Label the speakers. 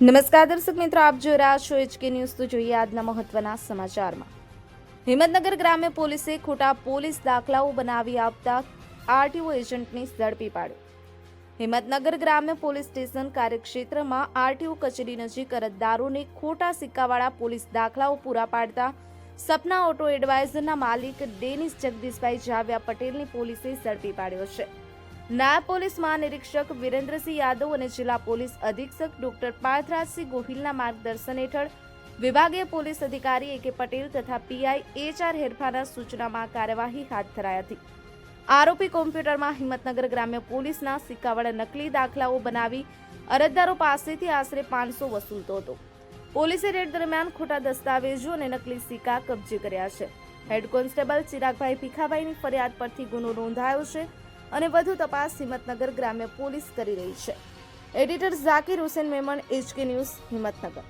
Speaker 1: નમસ્કાર દર્શક મિત્રો, આપ જોઈ રહ્યા છો એચકે ન્યૂઝ તો જોઈએ આજના મહત્વના સમાચારમાં. હિંમતનગર ગ્રામ્ય પોલીસે ખોટા પોલીસ દાખલાઓ બનાવી આપતા આરટીઓ એજન્ટને ઝડપી પાડ્યો. હિંમતનગર ગ્રામ્ય પોલીસ સ્ટેશન કાર્યક્ષેત્રમાં આરટીઓ કચેરી નજીક અરજદારોને ખોટા સિક્કાવાળા પોલીસ દાખલાઓ પૂરા પાડતા સપના ઓટો એડવાઇઝરના માલિક ડેનિસ જગદીશભાઈ જાવ્યા પટેલની પોલીસે ઝડપી પાડ્યો છે. નાયબ પોલીસ મહાનિરીક્ષક વિરેન્દ્રસિંહ યાદવ અને જિલ્લા પોલીસ અધિક્ષક ડોક્ટર પાર્થરાજસિંહ ગોહિલના માર્ગદર્શન હેઠળ વિભાગીય પોલીસ અધિકારી એ કે પટેલ તથા પીઆઈ એચ આર હેરફાના સૂચનામાં કાર્યવાહી હાથ ધરાઈ હતી. આરોપી કોમ્પ્યુટરમાં હિંમતનગર ગ્રામ્ય પોલીસના સિક્કાવાળા નકલી દાખલાઓ બનાવી અરજદારો પાસેથી આશરે પાંચસો વસૂલતો હતો. પોલીસે રેડ દરમિયાન ખોટા દસ્તાવેજો અને નકલી સિક્કા કબજે કર્યા છે. હેડ કોન્સ્ટેબલ ચિરાગભાઈ ભીખાભાઈની ફરિયાદ પરથી ગુનો નોંધાયો છે. અને વધુ તપાસ હિંમતનગર ગ્રામ્ય પોલીસ કરી રહી છે. Editor Zakir Hussain Memon, HK news Himmatnagar.